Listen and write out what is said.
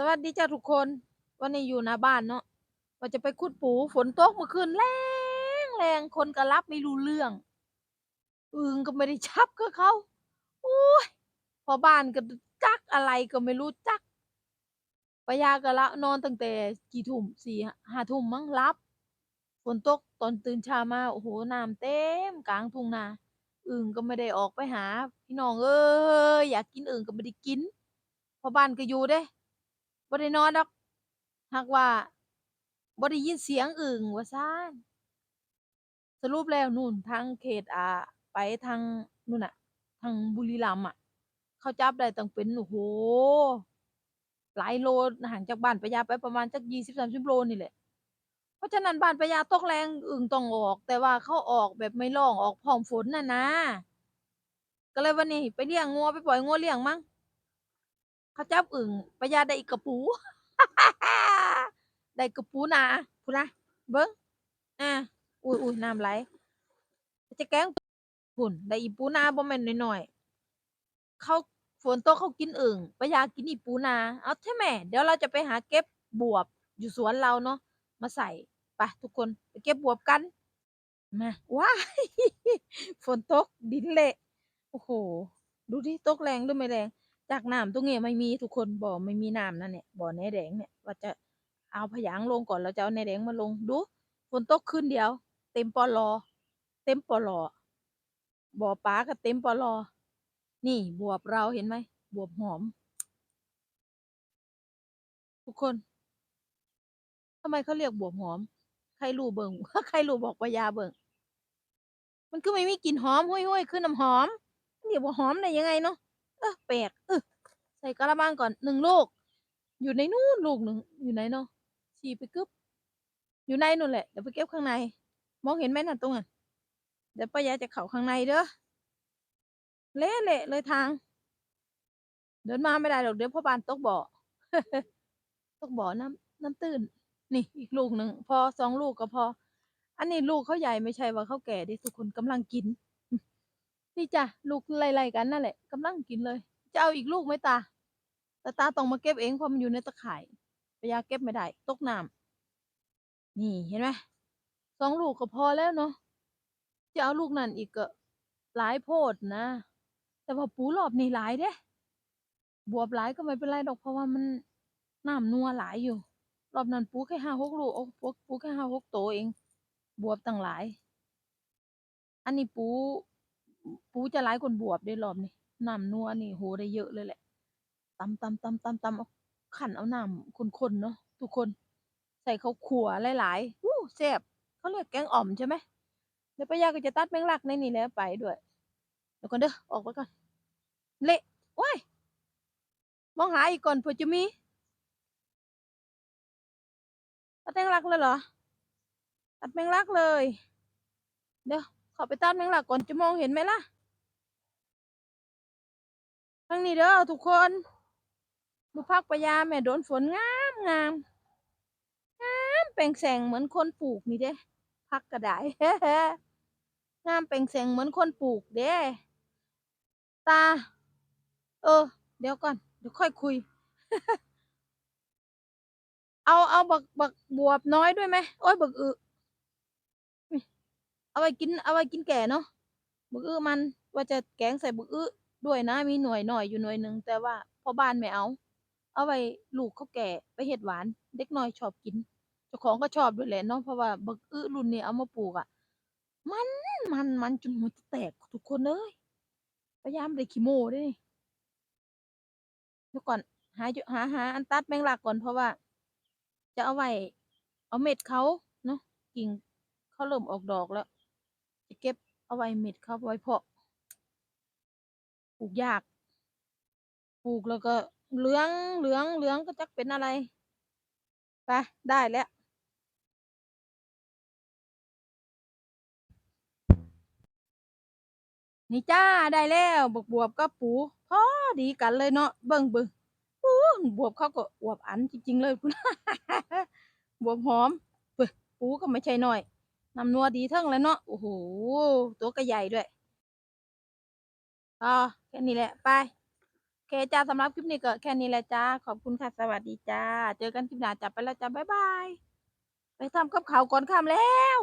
สวัสดีจ้าทุกคน วันนี้อยู่หน้าบ้านเนาะว่าจะไปขุดปูฝนตกเมื่อคืนแรงแรงคนก็รับไม่รู้เรื่อง อึงก็ไม่ได้ชับกับเขาโอ้ยพอบ้านก็จักอะไรก็ไม่รู้จักปยาก็ละนอนตั้งแต่กี่ทุ่มสี่ห้าทุ่มมั้งรับฝนตกตอนตื่นเช้ามาโอ้โหน้ำเต็มกลางทุ่งนาอึ่งก็ไม่ได้ออกไปหา พี่น้องเอ้ยอยากกินอึ่งก็ไม่ได้กินพอบ้านก็อยู่เด้ บ่ได้นอนดอกหากว่าบ่ได้ยินเสียงอึ่งว่าซ่านสรุปแล้วนู่นทางเขตอ่าไปทางนู่นน่ะ ทางบุรีรัมย์อะ เขาจับได้ตั้งเป็นโอ้โหหลายโลห่างจากบ้านปะยาไปประมาณจัก20-30โลนี่แหละ เพราะฉะนั้นบ้านปะยาตกแรงอึ่งต้องออก แต่ว่าเขาออกแบบไม่ร้องออกพร้อมฝนน่ะนะ ก็เลยวันนี้ไปเลี้ยงงัวไปปล่อยงัวเลี้ยงมั้ง เขาจับอึ่งปะยาได้อีกกระปู ได้กระปูนาพูดนะเบิ้งอ่าอุ้ยอุ้ยน้ำไหลจะแกงพุ่นได้อีปูนาบ่แม่นน้อยๆเขาฝนตกเขากินอึ่งปะยากินอีปูนา เอาใช่ไหมเดี๋ยวเราจะไปหาเก็บบวบอยู่สวนเราเนาะมาใส่ไปทุกคนไปเก็บบวบกันมาว้าฝนตกดินเละโอ้โห ดูดิตกแรงหรือไม่แรง จากน้ำตรงนี้ไม่มีทุกคนบ่อไม่มีน้ำนั่นเนี่ยบ่อแหนแดงเนี่ยว่าจะเอาผยางลงก่อนแล้วจะเอาแหนแดงมาลงดูฝนตกคืนเดียว เต็มปอลอเต็มปอลอบ่อปลาก็เต็มปอลอนี่บวบเราเห็นไหมบวบหอม ทุกคนทำไมเขาเรียกบวบหอม ใครรู้เบิ่งใครรู้บอกปยาเบิ่งมันก็ไม่มีกลิ่นหอมห้วยๆคือน้ำหอมเรียกว่าหอมได้ยังไงเนาะ เออแปลกเออใส่กระมังก่อนหนึ่งลูก อยู่ในนู่นลูกหนึ่งอยู่ไหนเนาะฉีไปกึบอยู่ในนู่นแหละเดี๋ยวไปเก็บข้างใน มองเห็นไหมน่ะตรงนั้นเดี๋ยวป้ายาจะเข้าข้างในเด้อเละเละเลยทาง เดินมาไม่ได้หรอกเดี๋ยวพ่อบานตกบ่อตกบ่อน้ำน้ำตื้นนี่อีกลูกหนึ่งพอสองลูกก็พอ อันนี้ลูกเขาใหญ่ไม่ใช่ว่าเขาแก่ดิทุกคนกำลังกิน นี่จ้ะลูกไล่ๆกันนั่นแหละกำลังกินเลย จะเอาอีกลูกไหมตาแต่ตาต้องมาเก็บเองเพราะมันอยู่ในตะข่ายปยาเก็บไม่ได้ตกน้ำนี่เห็นไหมสองลูกก็พอแล้วเนาะจะเอาลูกนั่นอีกก็หลายโพดนะ แต่ว่าปูรอบนี่หลายเด้บวบหลายก็ไม่เป็นไรดอกเพราะว่ามันน้ำนัวหลายอยู่ รอบนั้นปูแค่ห้าหกลูกโอ้ปูแค่ห้าหกโตเอง บวบตั้งหลาย อันนี้ปู ปูจะหลายคนบวบได้รอบนี้น้ำนัวนี่โหได้เยอะเลยแหละตำตำตำตำตำเอาขันเอาน้ำข้นๆเนาะทุกคน ใส่ข้าวขัวหลายๆอู้แซ่บเขาเรียกแกงอ่อมใช่ไหมเดี๋ยวป้ายาก็จะตัดแมงลักในนี่แล้วไปด้วยเดี๋ยวก่อนเด้อออกไปก่อนเละว้ายมองหาอีกก่อนเผื่อจะมีตัดแมงลักเลยเหรอตัดแมงลักเลย เดี๋ยว ขอไปตัดแมงลักก่อนจะมองเห็นไหมล่ะทางนี้เด้อทุกคนดูพักปยาแม่โดนฝนงามงามงามแปลงแสงเหมือนคนปลูกนี่เด้พักกระไดงามแปลงแสงเหมือนคนปลูกเด้ตา เออ เดี๋ยวก่อน เดี๋ยวค่อยคุย เอาเอาบักบักบวบน้อยด้วยไหมโอ้ยบักอึ เอาไว้กินเอาไว้กินแก่เนาะบักอึมันว่าจะแกงใส่บักอึด้วยนะมีหน่วยหน่อยอยู่หน่วยหนึ่งแต่ว่าพ่อบ้านไม่เอา เอาไว้ลูกเขาแก่ไปเห็ดหวาน เด็กน้อยชอบกินเจ้าของก็ชอบด้วยแหละเนาะเพราะว่าบักอึรุ่นนี้เอามาปลูกอะ มันมันมันจนหัวจะแตกทุกคนเลยพยายามได้ขี้โม่ด้วยนี่เดี๋ยวก่อนหาหาหาอันตัดแมงลักก่อนเพราะว่า จะเอาไว้เอาเม็ดเขาเนาะกิ่งเขาเริ่มออกดอกแล้ว จะเก็บเอาไว้เม็ดเขาไว้เพาะปลูกยากปลูกแล้วก็เหลืองเหลืองเหลืองก็จักเป็นอะไรไปได้แล้วนี่จ้าได้แล้วบวบบวบกับปูพอดีกันเลยเนาะเบิ่งเบิ่งปูบวบเขาก็อวบอันจริงๆเลยคุณบวบหอมปูก็ไม่ใช่น้อย น้ำนัวดีเทั้งแล้วเนาะโอ้โหตัวก็ใหญ่ด้วยอ๋อแค่นี้แหละไปโอเคจ้าสำหรับคลิปนี้ก็แค่นี้แหละจ้าขอบคุณค่ะสวัสดีจ้า เจอกันคลิปหน้าจับไปแล้วจ้าบ๊ายบายไปทำกับข้าวก่อนค่ำแล้ว